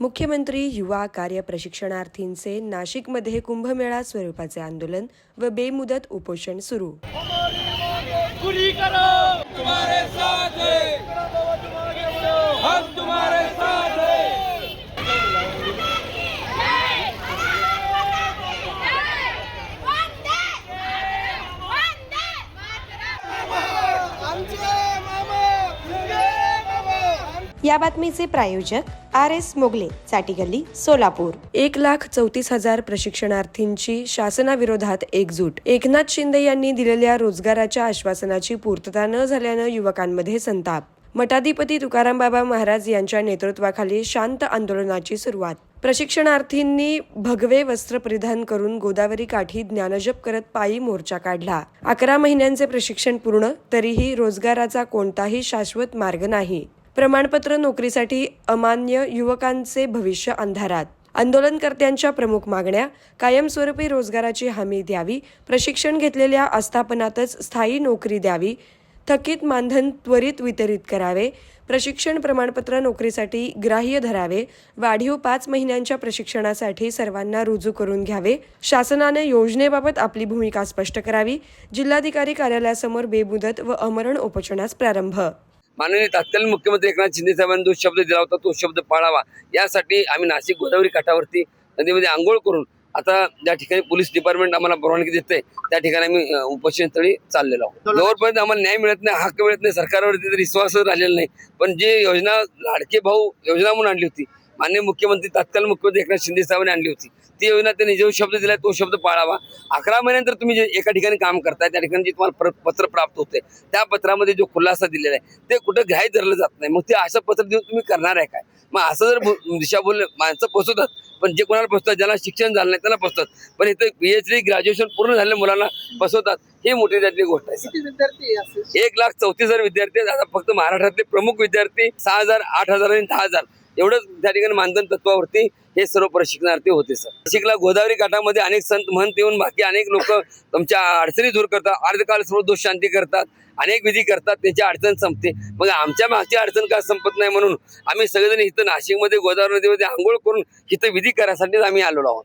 मुख्यमंत्री युवा कार्य प्रशिक्षणार्थींचे नाशिकमध्ये कुंभमेळा स्वरूपाचे आंदोलन व बेमुदत उपोषण सुरू. या बातमीचे प्रायोजक आर एस मोगले चाटी गल्ली सोलापूर. एक लाख चौतीस हजार प्रशिक्षणार्थींची शासनाविरोधात एकजूट. एकनाथ शिंदे यांनी दिलेल्या रोजगाराच्या आश्वासनाची पूर्तता न झाल्यानं युवकांमध्ये संताप. मठाधिपती तुकारामबाबा महाराज यांच्या नेतृत्वाखाली शांत आंदोलनाची सुरुवात. प्रशिक्षणार्थींनी भगवे वस्त्र परिधान करून गोदावरी काठी ज्ञानजप करत पायी मोर्चा काढला. अकरा महिन्यांचे प्रशिक्षण पूर्ण तरीही रोजगाराचा कोणताही शाश्वत मार्ग नाही. प्रमाणपत्र नोकरीसाठी अमान्य युवकांचे भविष्य अंधारात. आंदोलनकर्त्यांच्या प्रमुख मागण्या कायमस्वरूपी रोजगाराची हमी द्यावी प्रशिक्षण घेतलेल्या आस्थापनातच स्थायी नोकरी द्यावी थकीत मानधन त्वरित वितरित करावे प्रशिक्षण प्रमाणपत्र नोकरीसाठी ग्राह्य धरावे वाढीव पाच महिन्यांच्या प्रशिक्षणासाठी सर्वांना रुजू करून घ्यावे शासनाने योजनेबाबत आपली भूमिका स्पष्ट करावी जिल्हाधिकारी कार्यालयासमोर बेमुदत व अमरण उपोषणास प्रारंभ. माननीय तत्कालीन मुख्यमंत्री एकनाथ शिंदे साहेबांनी जो शब्द दिला होता तो शब्द पाळावा. यासाठी आम्ही नाशिक गोदावरी काठावरती नदीमध्ये आंघोळ करून आता ज्या ठिकाणी पोलीस डिपार्टमेंट आम्हाला परवानगी देते त्या ठिकाणी आम्ही उपोषणस्थळी चाललेलो आहोत. जोपर्यंत आम्हाला न्याय मिळत नाही हक्क मिळत नाही सरकारवरती तर विश्वासच राहिलेला नाही. पण जे योजना लाडके भाऊ योजना म्हणून आणली होती माननीय मुख्यमंत्री तत्कालीन मुख्यमंत्री एकनाथ शिंदे साहेबांनी आणली होती. ती योजना त्यांनी जो शब्द दिलाय तो शब्द पाळावा. अकरा महिन्यानंतर तुम्ही जे एका ठिकाणी काम करताय त्या ठिकाणी जे तुम्हाला पत्र प्राप्त होते त्या पत्रामध्ये जो खुलासा दिलेला आहे ते कुठं ग्राह्य धरलं जात नाही. मग ते असं पत्र देऊन तुम्ही करणार आहे काय? मग असं जर दिशाभूल माणसं पोचवतात पण जे कोणाला पोचतात ज्याला शिक्षण झालं नाही त्यांना पोचतात पण इथं पी एच डी ग्रॅज्युएशन पूर्ण झालेल्या मुलांना बसवतात ही मोठी त्यातली गोष्ट आहे. एक लाख चौतीस हजार विद्यार्थी. आता फक्त महाराष्ट्रातले प्रमुख विद्यार्थी सहा हजार आठ हजार आणि दहा हजार. एवढंच त्या ठिकाणी मानधन तत्वावरती हे सर्व प्रशिक्षणार्थी होते सर. नाशिकला गोदावरी काठामध्ये अनेक संत महंत येऊन बाकी अनेक लोक तुमच्या अडचणी दूर करतात अर्धकाल सर्व दोष शांती करतात अनेक विधी करतात त्यांची अडचण संपते. मग आमच्या मागची अडचण का संपत नाही म्हणून आम्ही सगळेजण इथं नाशिकमध्ये गोदावरी नदीमध्ये आंघोळ करून इथं विधी करायसाठीच आम्ही आलेलो आहोत.